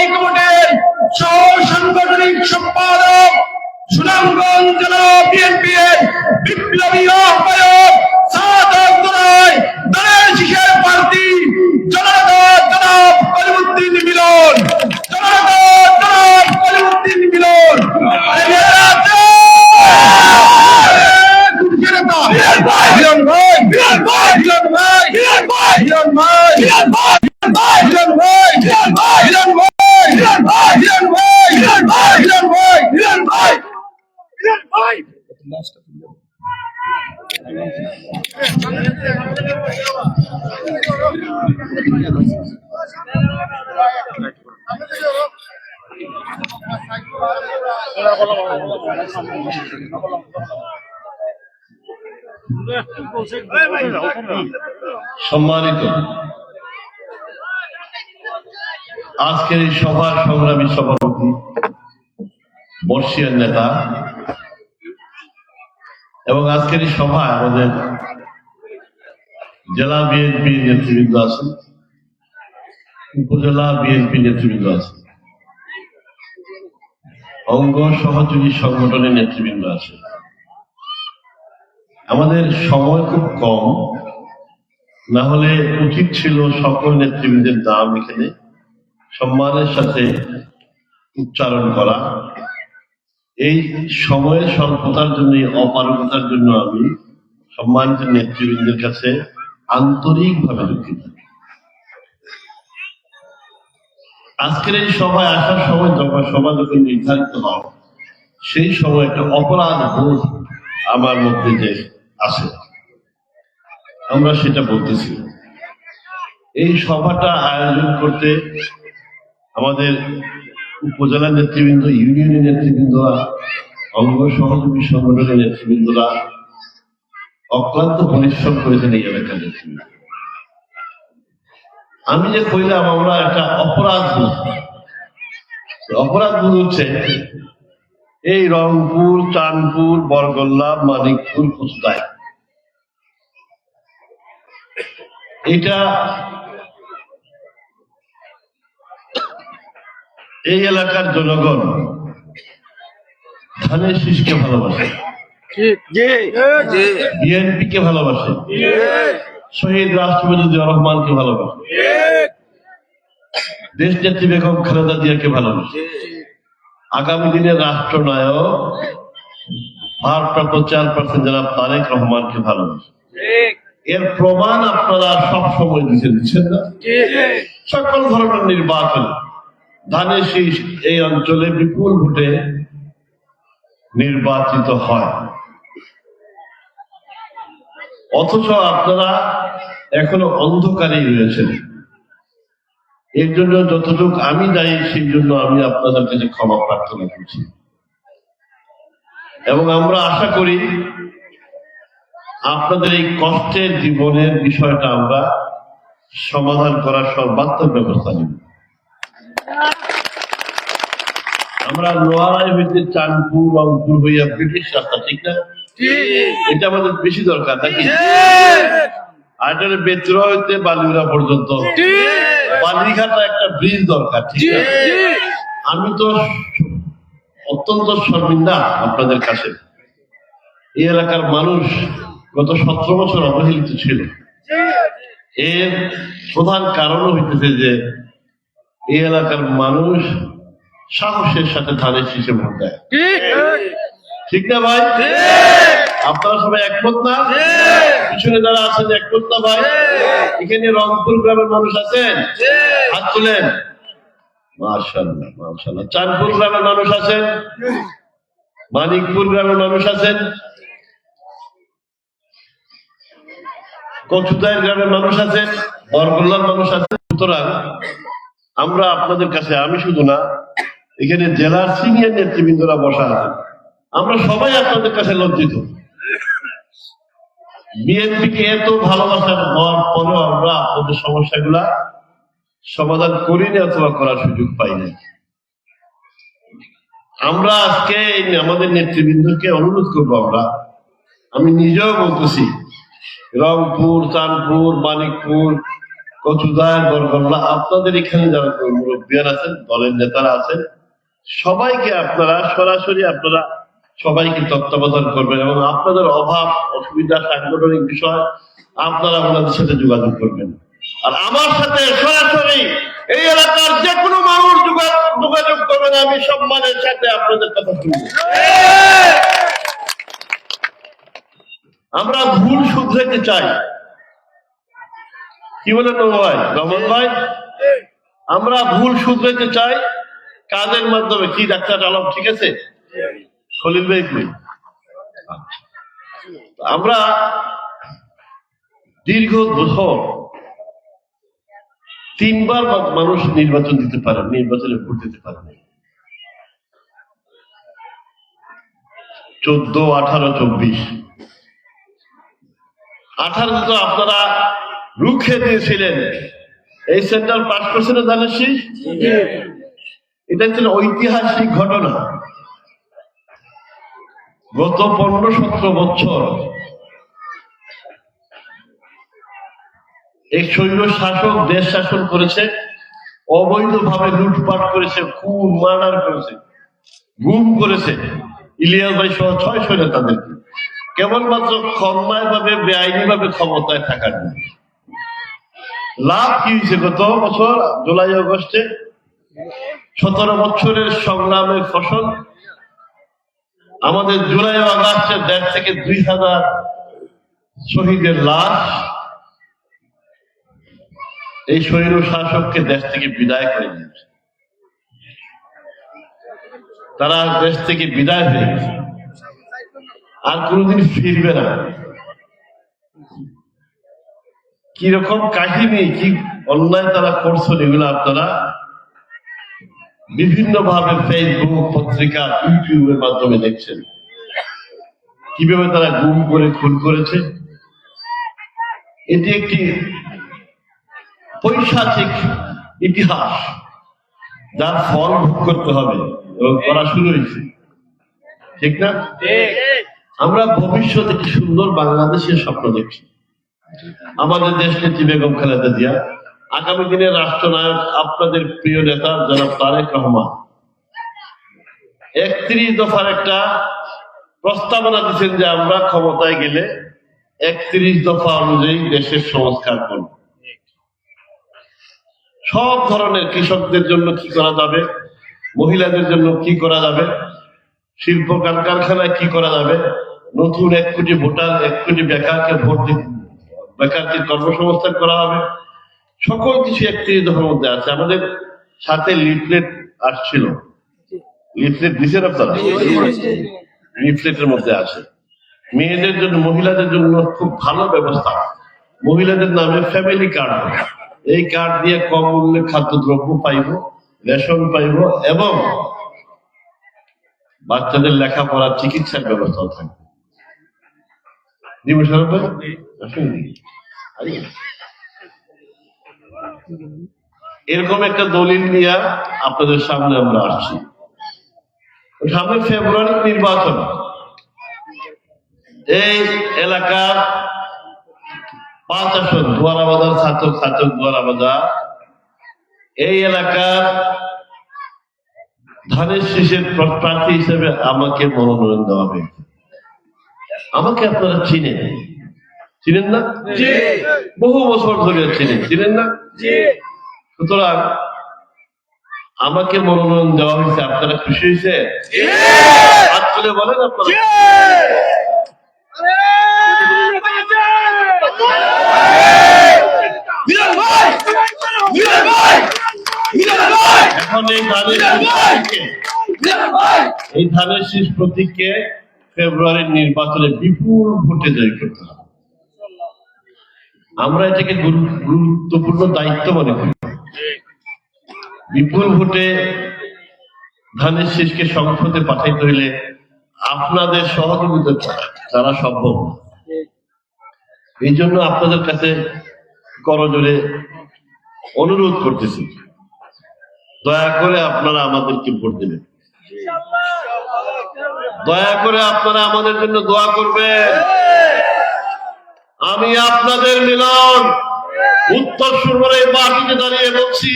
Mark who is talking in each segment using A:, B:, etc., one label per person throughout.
A: হাইকোর্টের সহ সাংগঠনিক সম্পাদক সুনামগঞ্জ জেলা বিএনপি এর বিপ্লবী আহ্বায়ক সাদক দরাই দলের শিশের প্রার্থী জনতা জনাব কলিমুদ্দিন মিলন। জনতা জনাব কলিমুদ্দিন মিলন। ভাই! ভাই! ভাই! ভাই! ভাই! ভাই!
B: সম্মানিত। আজকের এই সভার সংগ্রামী সভাপতি, বর্ষিয়ার নেতা, এবং আজকের এই সভায় আমাদের জেলা বিএনপি নেতৃবৃন্দ আছেন, উপজেলা বিএনপি নেতৃবৃন্দ আছেন। অঙ্গ সহযোগী সংগঠনের নেতৃবৃন্দ আছে। আমাদের সময় খুব কম। না হলে উচিত ছিল সকল নেতৃবৃন্দের নাম এখানে সম্মানের সাথে উচ্চারণ করা। এই সময়ের স্বল্পতার জন্য অপারগতার জন্য আমি সম্মানিত নেতৃবৃন্দের কাছে আন্তরিকভাবে দুঃখিত। আজকের এই সভায় আসার সময় যখন সভা যখন নির্ধারিত হয়, সেই সময় একটা অপরাধ বোধ আমার মধ্যে যে আসে আমরা সেটা বলতেছি। এই সভাটা আয়োজন করতে আমাদের উপজেলা নেতৃবৃন্দ ইউনিয়নের নেতৃবৃন্দরা, অঙ্গ সহযোগী সংগঠনের নেতৃবৃন্দরা অক্লান্ত পরিশ্রম করেছেন এই এলাকার নেতৃবৃন্দ। আমি যে কইলাম আমরা একটা অপরাধ বোধ অপরাধ বোধ হচ্ছে এই রংপুর চাঁদপুর বরগল্লা মানিকপুর কুচদায় এটা এই এলাকার জনগণ ধানের শীষকে ভালোবাসে। বিএনপি কে ভালোবাসে। শহীদ রাষ্ট্রপতি জিয়া রহমানকে ভালোবাসে। দেশ নেত্রী বেগম খালেদা জিয়াকে ভালোবাসে। আগামী দিনের রাষ্ট্রনায়ক ভারপ্রাপ্ত চেয়ারপারসন জনাব তারেক রহমানকে ভালোবাসে। এর প্রমাণ আপনারা সব সময় দিতে দিচ্ছেন না। সকল ধরনের নির্বাচন ধানের শীষ এই অঞ্চলে বিপুল ভোটে নির্বাচিত হয়। অথচ আপনারা এখনও অন্ধকারেই রয়েছেন। এর জন্য যতটুকু আমি দায়ী, সেই জন্য আমি আপনাদের কাছে ক্ষমা প্রার্থনা করছি। এবং আমরা আশা করি আপনাদের এই কষ্টের জীবনের বিষয়টা আমরা সমাধান করার সর্বাত্মক ব্যবস্থা নেব। আমরা লোয়ারাই হইতে চাঁদপুর রংপুর হইয়া ব্রিটিশ রাস্তা, ঠিক না? এটা আমাদের বেশি দরকার নাকি? আর এটা বেতুরা হইতে বালিউরা পর্যন্ত। বালিঘাটা একটা ব্রিজ দরকার ঠিক আছে? আমি তো অত্যন্ত শর্মিন্দা আপনাদের কাছে। এই এলাকার মানুষ গত সতেরো বছর অবহেলিত ছিল। এর প্রধান কারণ হইতেছে যে এই এলাকার মানুষ সাহসের সাথে ধানের শীষে ভোট দেয়। ঠিক না ভাই? আপনারা সবাই একমত না? পিছনে যারা আছেন একমত না ভাই? এখানে রংপুর গ্রামের মানুষ আছেন? হাত তুলেন। মাশাল্লাহ মাশাল্লাহ চাঁদপুর গ্রামের মানুষ আছেন? মানিকপুর গ্রামের মানুষ আছেন? কচুদায়ের গ্রামের মানুষ আছেন? বরগোল্লার মানুষ আছেন? সুতরাং আমরা আপনাদের কাছে আমি শুধু না এখানে জেলার সিনিয়র নেতৃবৃন্দরা বসা আছেন। আমরা সবাই আপনাদের কাছে লজ্জিত। বিএনপি কে এত ভালোবাসা হওয়ার পরেও আমরা আপনাদের সমস্যাগুলা সমাধান করিনি অথবা করার সুযোগ পাই নাই। আমরা আজকে আমাদের নেতৃবৃন্দকে অনুরোধ করব আমরা। আমি নিজেও বলতেছি, রংপুর, চাঁদপুর, মানিকপুর, কচুদার গরগল্লা আপনাদের এখানে যারা মুরব্বিয়ান আছেন, দলের নেতারা আছেন, সবাইকে আপনারা, সরাসরি আপনারা সবাইকে তত্ত্বাবধান করবেন? এবং আপনাদের অভাব, অসুবিধা, সাংগঠনিক বিষয়, আপনারা ওনাদের সাথে যোগাযোগ করবেন। আর আমার সাথে সরাসরি এই এলাকার যে কোনো মানুষ যোগা- যোগাযোগ করবেন, আমি সম্মানের সাথে আপনাদের কথা শুনব আমরা ভুল শুধরাইতে চাই। কি বলেন রহমান ভাই? রহমান ভাই? আমরা ভুল শুধরাইতে চাই। কাজের মাধ্যমে কি, ডাক্তার আলম, ঠিক আছে? খলিল ভাই কই? আমরা দীর্ঘ বছর তিনবার মানুষ নির্বাচন দিতে পারে নির্বাচনে ভোট দিতে পারে না চোদ্দ আঠারো চব্বিশ। আঠারো তো আপনারা রুখে দিয়েছিলেন। এই সেন্টার পাস করছিল শীষ? এটা ছিল ঐতিহাসিক ঘটনা। গত পনেরো সতেরো বছর এক সৈন্য শাসক, দেশ শাসন করেছে, অবৈধভাবে লুটপাট করেছে, খুন, মার্ডার করেছে, গুম করেছে। ইলিয়াস ভাই সহ ছয় সৈন্য তাদেরকে কেবলমাত্র ক্ষমায় ভাবে বেআইনি ভাবে ক্ষমতায় থাকার জন্য। লাভ কি হয়েছে গত বছর, জুলাই আগস্টে সতেরো বছরের সংগ্রামের ফসল আমাদের জুলাই আগস্টে দেড় থেকে দুই হাজার শহীদের লাশ এই স্বৈর শাসককে দেশ থেকে বিদায় করে দিয়েছে। তারা দেশ থেকে বিদায় হয়ে গেছে। আর কোনোদিন ফিরবে না। কীরকম কাহিনী, কি অন্যায় তারা করছেন, এগুলো আপনারা বিভিন্ন ভাবে ফেসবুক পত্রিকা ইউটিউবের মাধ্যমে দেখছেন। কীভাবে তারা গুম করে খুন করেছে? এটি একটি পৈশাচিক ইতিহাস যার ফল ভোগ করতে হবে এবং করা শুরু হয়েছে। ঠিক না? আমরা ভবিষ্যতে একটি সুন্দর বাংলাদেশের স্বপ্ন দেখছি। আমাদের দেশ নেত্রী বেগম খালেদা জিয়া আগামী দিনের রাষ্ট্রনায়ক আপনাদের প্রিয় নেতা জনাব তারেক রহমান। একত্রিশ দফার একটা প্রস্তাবনা দিচ্ছেন যে আমরা ক্ষমতায় গেলে একত্রিশ দফা অনুযায়ী দেশের সংস্কার করব। সব ধরনের কৃষকদের জন্য কি করা যাবে? মহিলাদের জন্য কি করা যাবে? শিল্প কার- কারখানায় কি করা যাবে? নতুন এক কোটি ভোটার, এক কোটি বেকারকে ভোট দিতে বেকারকে কর্মসংস্থান করা হবে। সকল কিছু একটি দফার মধ্যে আছে। আমাদের সাথে লিফলেট আসছিল। লিফলেট দিচ্ছেন আপনারা? লিফলেটের মধ্যে আছে। মেয়েদের জন্য মহিলাদের জন্য খুব ভালো ব্যবস্থা। মহিলাদের নামে ফ্যামিলি কার্ড এই কার্ড দিয়ে কম মূল্যে খাদ্যদ্রব্য পাইব রেশন পাইব এবং বাচ্চাদের লেখাপড়া চিকিৎসার ব্যবস্থা থাকবে। ভাই? আসুন। এরকম একটা দলিল নিয়ে আপনাদের সামনে আমরা আসছি। সামনে ফেব্রুয়ারি নির্বাচন। এই এলাকার পাঁচ আসন বাজার ছাত্র ছাত্র বাজার এই এলাকার ধানের শীষের প্রার্থী হিসেবে আমাকে মনোনয়ন দেওয়া হয়েছে। আমাকে আপনারা চিনেন। চিনেন না? বহু বছর ধরে চিনেন চিনেন না? সুতরাং আমাকে মনোনয়ন দেওয়া হয়েছে আপনারা খুশি হয়েছে হাত তুলে বলেন আপনারা। এখন এই ধানের শীষ প্রতীককে ফেব্রুয়ারির নির্বাচনে বিপুল ভোটে জয় করতে হবে। আমরা এটাকে গুরুত্বপূর্ণ দায়িত্ব মনে করি। বিপুল ভোটে ধানের শীষকে সংসদে পাঠাইতে হইলে আপনাদের সহযোগিতা তারা সম্ভব এই জন্য আপনাদের কাছে করজোরে অনুরোধ করতেছি, দয়া করে আপনারা আমাদেরকে ভোট দেবেন। দয়া করে আপনারা আমাদের জন্য দোয়া করবেন। আমি আপনাদের মিলন। উত্তর সুরমার এই মাটিতে দাঁড়িয়ে বলছি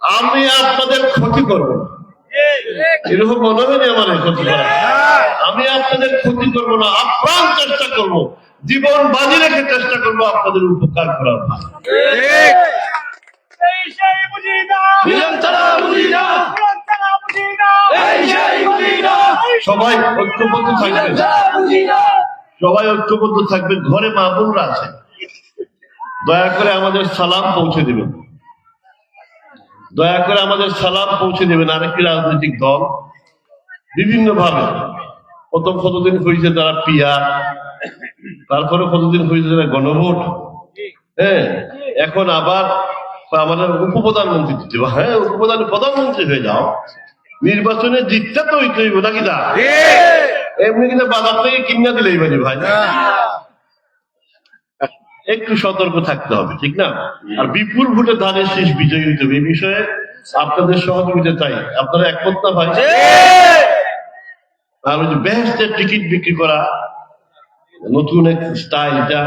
B: আমি আপনাদের ক্ষতি করব এরকম মনে হয়নি আমার ক্ষতি করা আমি আপনাদের ক্ষতি করব না আপ্রাণ চেষ্টা করব। জীবন বাজি রেখে চেষ্টা করব আপনাদের উপকার করার সবাই ঐক্যবদ্ধ
A: না।
B: সবাই ঐক্যবদ্ধ থাকবেন, ঘরে মা বোনরা আছে দয়া করে আমাদের সালাম পৌঁছে দেবেন। দয়া করে আমাদের সালাম পৌঁছে দেবেন আরেকটি রাজনৈতিক দল। বিভিন্ন ভাবে প্রথম কতদিন হয়েছে তারা পিয়ার তারপরে কতদিন হয়েছে তারা গণভোট? হ্যাঁ এখন আবার আমাদের উপপ্রধানমন্ত্রী দিতে। হ্যাঁ উপপ্রধান প্রধানমন্ত্রী হয়ে যাও। নির্বাচনে জিততে তো হইতে হইব নাকি না এমনি কিন্তু বাজার থেকে কিনা দিলেই পারি ভাই একটু সতর্ক থাকতে হবে ঠিক না? আর বিপুল ভোটে ধানের শেষ বিজয়ী হইতে হবে। এই বিষয়ে আপনাদের সহযোগিতা চাই। আপনারা একমত না ভাই? আর ওই যে টিকিট বিক্রি করা নতুন এক স্টাইল এটা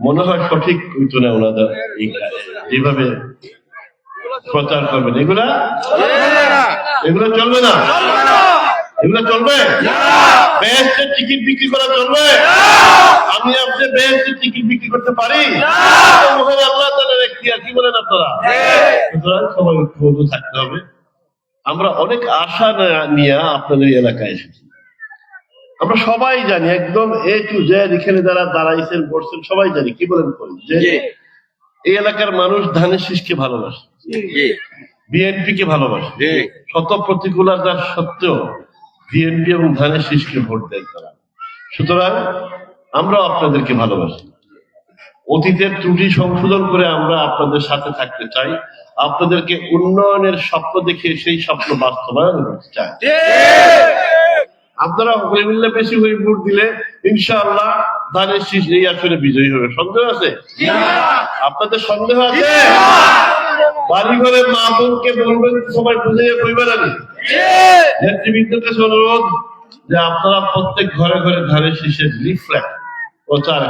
B: মনে হয় সঠিক হইতো না ওনাদের এই কাজ। যেভাবে প্রচার করবেন। এগুলা? এগুলো চলবে না। এগুলো চলবে? বেহেস্টের টিকিট বিক্রি করা চলবে? আমি আপনি বেহেস্টের টিকিট বিক্রি করতে পারি? মহান আল্লাহ তাআলার এখতিয়ার কি বলেন আপনারা? সুতরাং সবাই ঐক্যবদ্ধ থাকতে হবে। আমরা অনেক আশা নিয়ে আপনাদের এলাকায় এসেছি। আমরা সবাই জানি একদম এ টু জেড এখানে যারা দাঁড়াইছেন বসছেন সবাই জানি। কি বলেন করি যে এই এলাকার মানুষ ধানের শীষকে ভালোবাসে। বিএনপি কে ভালোবাসে। শত প্রতিকূলতা সত্ত্বেও বিএনপি এবং ধানের শীষকে ভোট দেন তারা। সুতরাং আমরা আপনাদেরকে ভালোবাসি। অতীতের ত্রুটি সংশোধন করে আমরা আপনাদের সাথে থাকতে চাই। আপনাদেরকে উন্নয়নের স্বপ্ন দেখে সেই স্বপ্ন বাস্তবায়ন করতে চাই। আপনারা মিললে বেশি হয়ে ভোট দিলে ইনশাআল্লাহ ধানের শীষ এই আসলে বিজয়ী হবে। সন্দেহ আছে? আপনাদের সন্দেহ আছে? বাড়ি ঘরে মা বোনকে বলবেন সবাই বুঝে পরিবার আনি নেতৃবৃন্দের অনুরোধ যে আপনারা প্রত্যেক ঘরে ঘরে ধানের শীষের লিফলেট প্রচার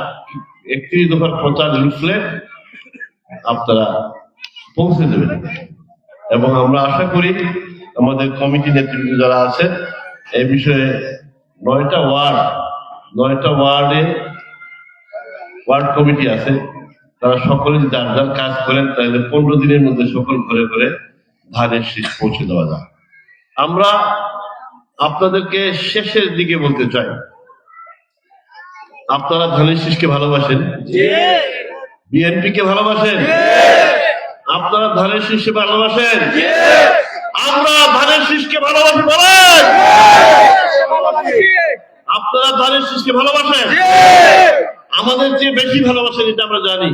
B: একত্রিশ দফার প্রচার লিফলেট আপনারা পৌঁছে দেবেন। এবং আমরা আশা করি আমাদের কমিটি নেতৃবৃন্দ যারা আছেন, এই বিষয়ে নয়টা ওয়ার্ড নয়টা ওয়ার্ডে ওয়ার্ড কমিটি আছে। তারা সকলে যার যার কাজ করেন তাহলে পনেরো দিনের মধ্যে সকল ঘরে ঘরে ধানের শীষ পৌঁছে দেওয়া যায় আমরা আপনাদেরকে শেষের দিকে বলতে চাই। আপনারা ধানের শীষকে ভালোবাসেন? বিএনপি কে ভালোবাসেন? আপনারা ধানের শীষকে ভালোবাসেন? আমরা ধানের শীষকে ভালোবাসি বলেন। আপনারা ধানের শীষকে ভালোবাসেন? আমাদের যে বেশি ভালোবাসেন এটা আমরা জানি।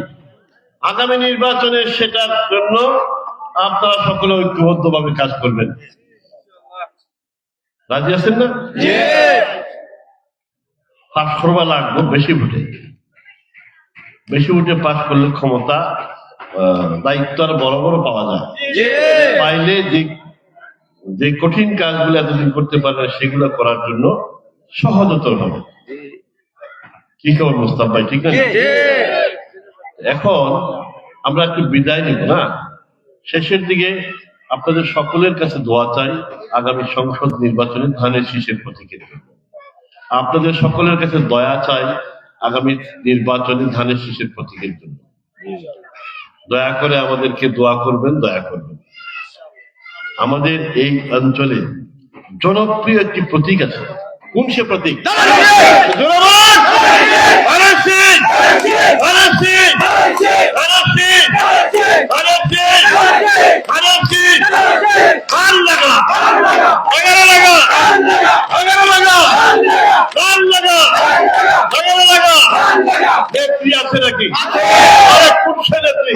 B: আগামী নির্বাচনে সেটার জন্য আপনারা সকলে ঐক্যবদ্ধ ভাবে কাজ করবেন। রাজি আছেন না? পাশ করবা লাগবে বেশি ভোটে বেশি ভোটে পাশ করলে ক্ষমতা দায়িত্ব আর বড় বড় পাওয়া যায়। পাইলে যে যে কঠিন কাজগুলো এতদিন করতে পারে সেগুলো করার জন্য সহজতর হবে। কি খবর মুস্তাফ ভাই ঠিক আছে? এখন আমরা একটু বিদায় নিব না? শেষের দিকে আপনাদের সকলের কাছে দোয়া চাই আগামী সংসদ নির্বাচনে ধানের শীষের প্রতীকের জন্য। আপনাদের সকলের কাছে দয়া চাই আগামী নির্বাচনে ধানের শীষের প্রতীকের জন্য। দয়া করে আমাদেরকে দোয়া করবেন দয়া করবেন। আমাদের এই অঞ্চলে জনপ্রিয় একটি প্রতীক আছে। কোন সে প্রতীক? জনগণ! সিং! কান লাগা! এগারো লাগা! এগারো লাগা! কান লাগা! এগারো লাগা! নেত্রী আছে নাকি আরে কোন নেত্রী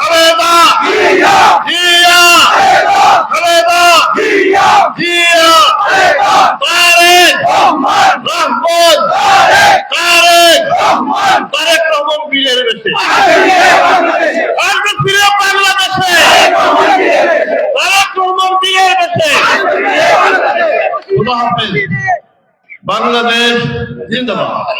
B: খালেদা জিয়া জিয়া বাংলাদেশ জিন্দাবাদ